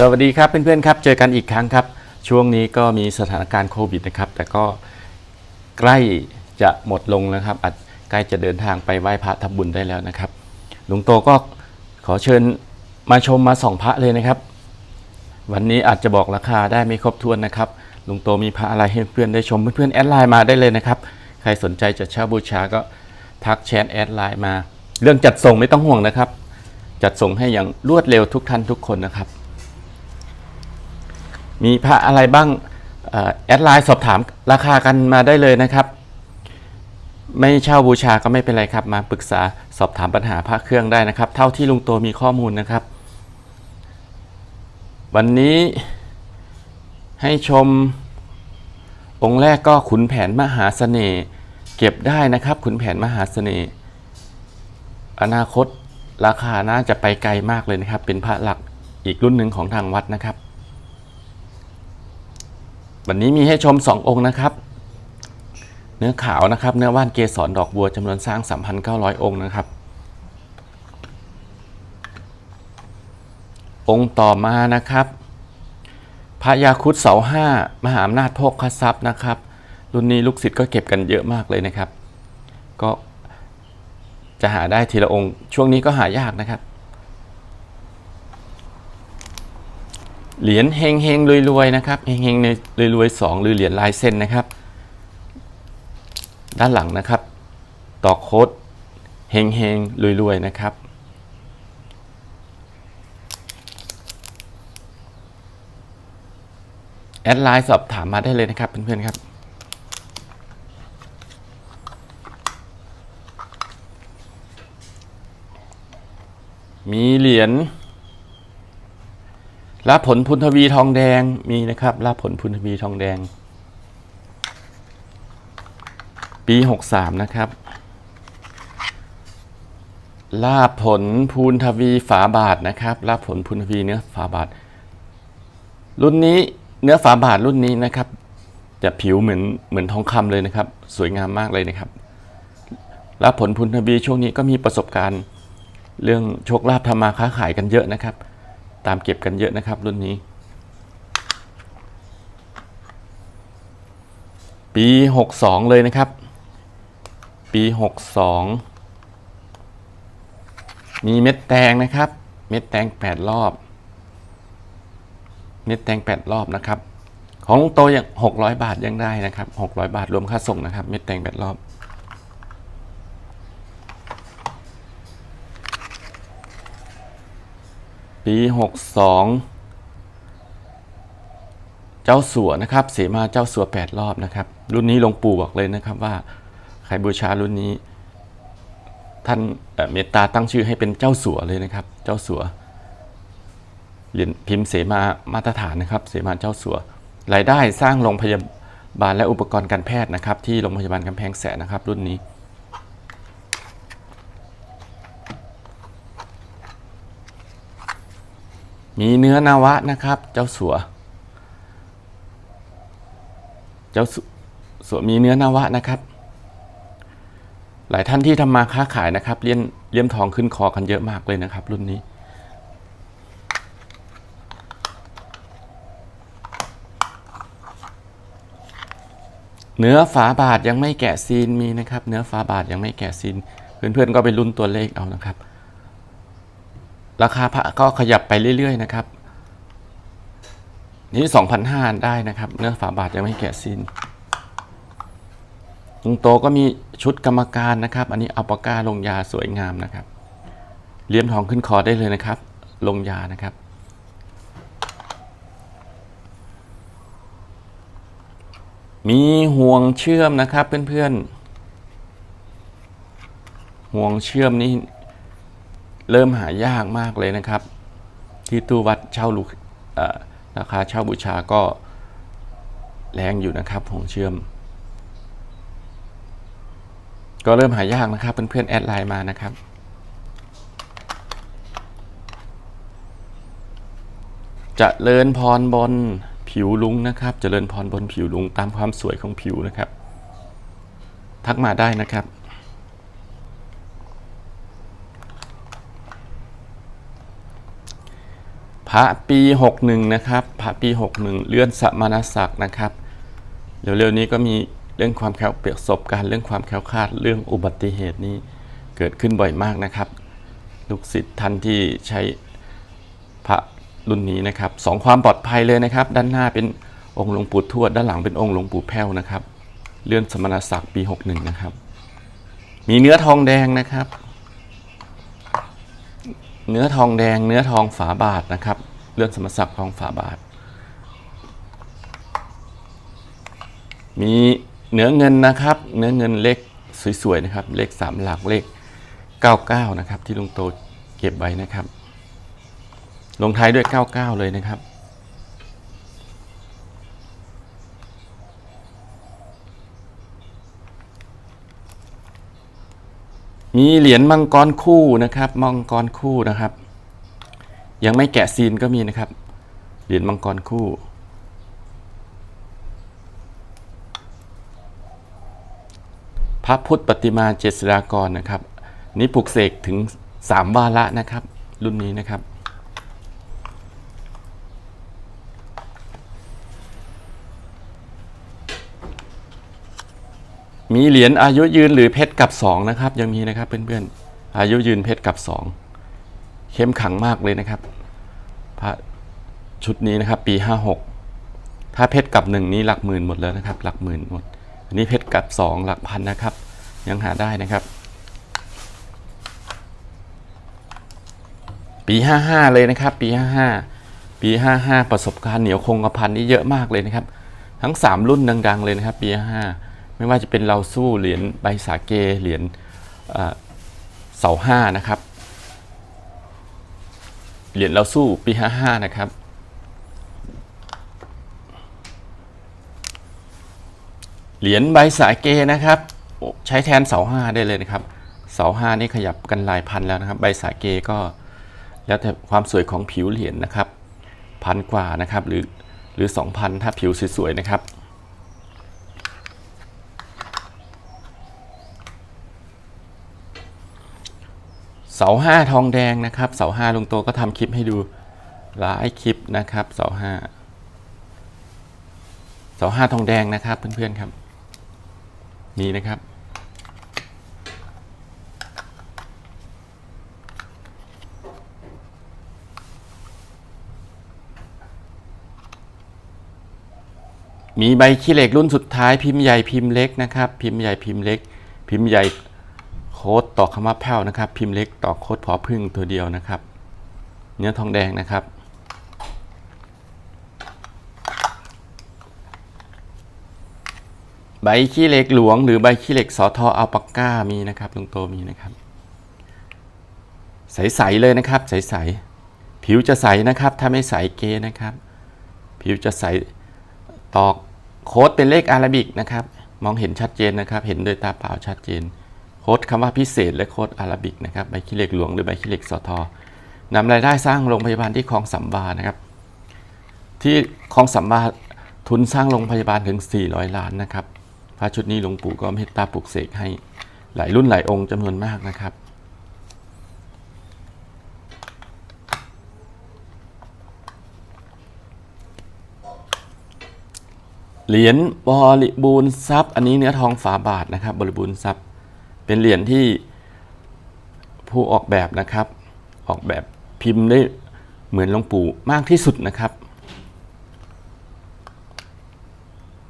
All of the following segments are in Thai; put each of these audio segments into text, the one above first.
สวัสดีครับเพื่อนๆครับ เจอกันอีกครั้งครับ ช่วงนี้ก็มีสถานการณ์โควิดนะครับ แต่ก็ใกล้จะหมดลงแล้วครับอาจใกล้จะเดินทางไปไหว้พระทำบุญได้แล้วนะครับหลวงโตก็ขอเชิญมาชมมาส่องพระเลยนะครับ วันนี้อาจจะบอกราคาได้ไม่ครบถ้วนนะครับลุงโตมีพระอะไรให้เพื่อนได้ชมเพื่อนๆแอดไลน์มาได้เลยนะครับ ใครสนใจจะเช่าบูชาก็ทักแชทแอดไลน์มา เรื่องจัดส่งไม่ต้องห่วงนะครับ จัดส่งให้อย่างรวดเร็วทุกท่านทุกคนนะครับ มีพระอะไรบ้างแอดไลน์สอบถามราคากันมาได้เลยนะครับ ไม่เช่าบูชาก็ไม่เป็นไรครับ มาปรึกษาสอบถามปัญหาพระเครื่องได้นะครับ เท่าที่ลุงโตมีข้อมูลนะครับ วันนี้ให้ชมองค์แรกก็ขุนแผนมหาเสน่ห์เก็บได้นะครับ ขุนแผนมหาเสน่ห์อนาคตราคาน่าจะไปไกลมากเลยนะครับ เป็นพระหลักอีกรุ่นหนึ่งของทางวัดนะครับ วันนี้มีให้ชม 2 องค์นะครับ เนื้อขาวนะครับ เนื้อว่านเกสรดอกบัวจำนวนสร้าง 3,900 องค์นะครับ องค์ต่อมานะครับพระยาคุดเสาห้ามหาอำนาจโภคทรัพย์นะครับ รุ่นนี้ลูกศิษย์ก็เก็บกันเยอะมากเลยนะครับ ก็จะหาได้ทีละองค์ ช่วงนี้ก็หายากนะครับ เหรียญเฮงเฮงรวยรวยๆนะครับเฮงเฮงในรวยรวยๆสองหรือเหรียญลายเส้นนะครับ ด้านหลังนะครับ ต่อโค้ดเฮงเฮงรวยรวยๆนะครับแอดไลน์สอบถามมาได้เลยนะครับเพื่อนๆครับมีเหรียญ รับผลพุนทวีทองแดงมีนะครับรับผลพุนทวีทองแดง ปี 63 นะครับลาบผลพูนทวีฝาบาทนะครับลาบผลพูนทวีเนื้อฝาบาท รุ่นนี้เนื้อฝาบาทรุ่นนี้นะครับ จะผิวเหมือนเหมือนทองคำเลยนะครับ สวยงามมากเลยนะครับลาบผลพูนทวีช่วงนี้ก็มีประสบการณ์ เรื่องโชคลาภทำมาค้าขายกันเยอะนะครับ ตามเก็บกันเยอะนะครับ รุ่นนี้ ปี 62 เลยนะครับ ปี 62 มีเม็ดแตงนะครับ เม็ดแตง 8 รอบ เม็ดแตง 8 รอบนะครับ ของลุงโตอย่าง 600 บาทยังได้นะครับ 600 บาทรวมค่าส่งนะครับ เม็ดแตง 8 รอบ ปี62เจ้าสัวนะครับ เสมาเจ้าสัว8รอบนะครับ รุ่นนี้หลวงปู่บอกเลยนะครับว่าใครบูชารุ่นนี้ ท่านเอ่อเมตตาตั้งชื่อให้เป็นเจ้าสัวเลยนะครับ เจ้าสัวเหรียญพิมพ์เสมามาตรฐานนะครับ เสมาเจ้าสัวรายได้สร้างโรงพยาบาลและอุปกรณ์การแพทย์นะครับ ที่โรงพยาบาลกำแพงแสนนะครับ รุ่นนี้ มีเนื้อนาวะนะครับ เจ้าสัว เจ้าสัวมีเนื้อนาวะนะครับ หลายท่านที่ทำมาค้าขายนะครับเลี่ยมเลี่ยมทองขึ้นคอกันเยอะมากเลยนะครับ รุ่นนี้เนื้อฝาบาทยังไม่แกะซีนมีนะครับ เนื้อฝาบาทยังไม่แกะซีน เพื่อนๆก็ไปลุ้นตัวเลขเอานะครับ ราคาพระก็ขยับไปเรื่อย ๆ นะครับ นี่2,500ได้นะครับ เนื้อฝาบาทยังไม่แกะซีนลุงโตก็มีชุดกรรมการนะครับ อันนี้อัปกาลงยาสวยงามนะครับเลี่ยมทองขึ้นคอได้เลยนะครับ ลงยานะครับ มีห่วงเชื่อมนะครับเพื่อนๆห่วงเชื่อมนี่ เริ่มหายากมากเลยนะครับ ที่ตู้วัดเช่าลูกราคาเช่าบูชาก็แรงอยู่นะครับห่วงเชื่อม ก็เริ่มหายากนะครับเพื่อนๆแอดไลน์มานะครับ จะเลิญพรบนผิวลุงนะครับเจริญพรบนผิวลุงตามความสวยของผิวนะครับ ทักมาได้นะครับ พระปี 61 นะครับ พระปี 61 เลื่อนสมณศักดิ์นะครับ เร็วๆนี้ก็มีเรื่องความแคล้วประสบการเรื่องความแคล้วคลาดเรื่องอุบัติเหตุนี้เกิดขึ้นบ่อยมากนะครับ ลูกศิษย์ท่านที่ใช้พระรุ่นนี้นะครับสองความปลอดภัยเลยนะครับ ด้านหน้าเป็นองค์หลวงปู่ทวดด้านหลังเป็นองค์หลวงปู่แพ้วนะครับ เลื่อนสมณศักดิ์ปี 61 นะครับ มีเนื้อทองแดงนะครับ เนื้อทองแดง เนื้อทองฝาบาทนะครับ เลื่อนสมศักดิ์ทองฝาบาท มีเนื้อเงินนะครับ เนื้อเงินเลขสวยๆนะครับ เลขสามหลักเลข 99 นะครับ ที่ลุงโตเก็บไว้นะครับ ลงท้ายด้วย 99 เลยนะครับ มีเหรียญมังกรคู่นะครับ มังกรคู่นะครับ ยังไม่แกะซีนก็มีนะครับ เหรียญมังกรคู่ พระพุทธปฏิมาเจษฎากรนะครับ นี้ปลุกเสกถึงสามวาระนะครับ รุ่นนี้นะครับ มีเหรียญอายุยืนหรือเพชรกับสองนะครับ ยังมีนะครับเพื่อนๆอายุยืนเพชรกับสองเข้มขังมากเลยนะครับพระชุดนี้นะครับปีห้าหกถ้าเพชรกับหนึ่งนี้หลักหมื่นหมดแล้วนะครับ หลักหมื่นหมดอันนี้เพชรกับสองหลักพันนะครับ ยังหาได้นะครับ ปี 55 เลยนะครับ ปี 55 ปี 55 ประสบการณ์เหนียวคงกระพันนี่เยอะมากเลยนะครับ ทั้ง 3 รุ่นดัง ๆ เลยนะครับ ปี 55 ไม่ว่าจะเป็นเราสู้เหรียญใบสาเกเหรียญเสาห้านะครับ เหรียญเราสู้ปี55นะครับ เหรียญใบสาเกนะครับใช้แทนเสาห้าได้เลยนะครับ เสาห้านี่ขยับกันหลายพันแล้วนะครับ ใบสาเกก็แล้วแต่ความสวยของผิวเหรียญนะครับ พันกว่านะครับหรือหรือ 2,000 ถ้าผิวสวยๆนะครับ เสาห้าทองแดงนะครับเสาห้าลุงโตก็ทำคลิปให้ดูหลายคลิปนะครับเสาห้าเสาห้าทองแดงนะครับเพื่อนๆครับ นี่นะครับ มีใบขี้เหล็กรุ่นสุดท้ายพิมพ์ใหญ่พิมพ์เล็กนะครับ พิมพ์ใหญ่พิมพ์เล็ก พิมพ์ใหญ่ โค้ดต่อคำว่าแพ้วนะครับ พิมพ์เล็กต่อโค้ดพอพึ่งตัวเดียวนะครับ เนื้อทองแดงนะครับ ใบขี้เหล็กหลวง หรือใบขี้เหล็กสอทออัลปาก้ามีนะครับลุงโตมีนะครับ ใสๆเลยนะครับ ใสๆผิวจะใสนะครับ ถ้าไม่ใสเกนะครับ ผิวจะใสตอกโค้ดเป็นเลขอาราบิกนะครับ มองเห็นชัดเจนนะครับ เห็นโดยตาเปล่าชัดเจน ค้ดคำว่าพิเศษและโค้ดอาราบิกนะครับใบขี้เหล็กหลวงหรือใบขี้เหล็กสอทอนำรายได้สร้างโรงพยาบาลที่คลองสัมบานะครับ ที่คลองสัมบาทุนสร้างโรงพยาบาลถึง 400 ล้านนะครับพระชุดนี้หลวงปู่ก็เมตตาปลุกเสกให้หลายรุ่นหลายองค์จำนวนมากนะครับ เหรียญบริบูรณ์ทรัพย์ อันนี้เนื้อทองฝาบาทนะครับ บริบูรณ์ทรัพย์ เป็นเหรียญที่ผู้ออกแบบนะครับ ออกแบบพิมพ์ได้เหมือนหลวงปู่มากที่สุดนะครับ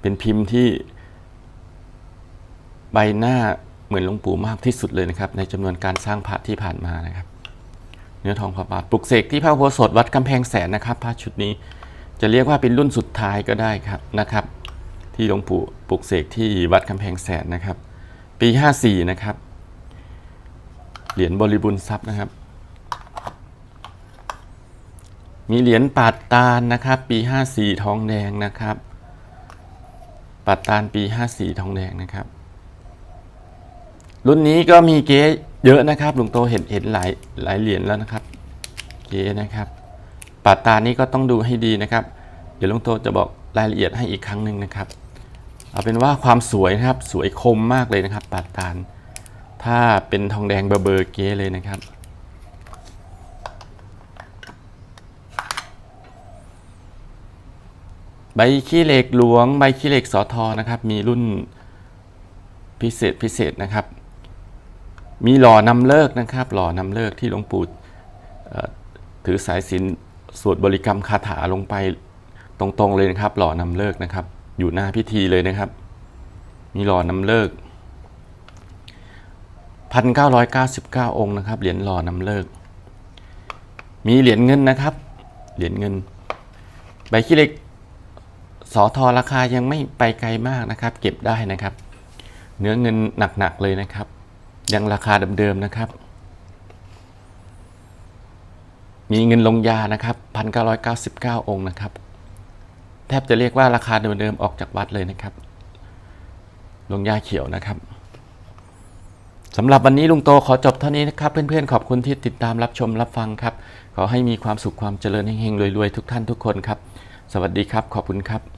เป็นพิมพ์ที่ใบหน้าเหมือนหลวงปู่มากที่สุดเลยนะครับ ในจำนวนการสร้างพระที่ผ่านมานะครับ เนื้อทองพระบาทปลุกเสกที่พระโบสถวัดกำแพงแสนนะครับพระชุดนี้จะเรียกว่าเป็นรุ่นสุดท้ายก็ได้ครับนะครับ ที่หลวงปู่ปลุกเสกที่วัดกำแพงแสนนะครับ ปี54นะครับ เหรียญบริบูรณ์ทรัพย์นะครับ มีเหรียญปาดตาลนะครับ ปี54ทองแดงนะครับปาดตาลปี54ทองแดงนะครับ รุ่นนี้ก็มีเก๊เยอะนะครับหลวงโตเห็นเห็นหลายหลายเหรียญแล้วนะครับ เก๊นะครับปาดตานี้ก็ต้องดูให้ดีนะครับ เดี๋ยวหลวงโตจะบอกรายละเอียดให้อีกครั้งหนึ่งนะครับ เอาเป็นว่าความสวยนะครับสวยคมมากเลยนะครับปาดตาลถ้าเป็นทองแดงเบอร์เบอร์เก๊เลยนะครับ ใบขี้เหล็กหลวง ใบขี้เหล็กสอทอนะครับ มีรุ่นพิเศษพิเศษนะครับ มีหล่อนำเลิกนะครับ หล่อนำเลิกที่หลวงปู่ถือสายสินสวดบริกรรมคาถาลงไปตรงๆเลยนะครับ หล่อนำเลิกนะครับ อยู่หน้าพิธีเลยนะครับ มีหล่อนำเลิก 1,999 องค์นะครับ เหรียญหล่อนำเลิก มีเหรียญเงินนะครับ เหรียญเงิน ใบขี้เหล็กสอทอราคายังไม่ไปไกลมากนะครับ เก็บได้นะครับ เนื้อเงินหนักๆเลยนะครับ ยังราคาเดิมๆนะครับ มีเงินลงยานะครับ 1,999 องค์นะครับ แทบจะเรียกว่าราคาเดิมๆออกจากวัดเลยนะครับลงยาเขียวนะครับสำหรับวันนี้ลุงโตขอจบเท่านี้นะครับ เพื่อนๆ ขอบคุณที่ติดตามรับชมรับฟังครับ ขอให้มีความสุขความเจริญเฮงๆรวยๆ ทุกท่านทุกคนครับ สวัสดีครับ ขอบคุณครับ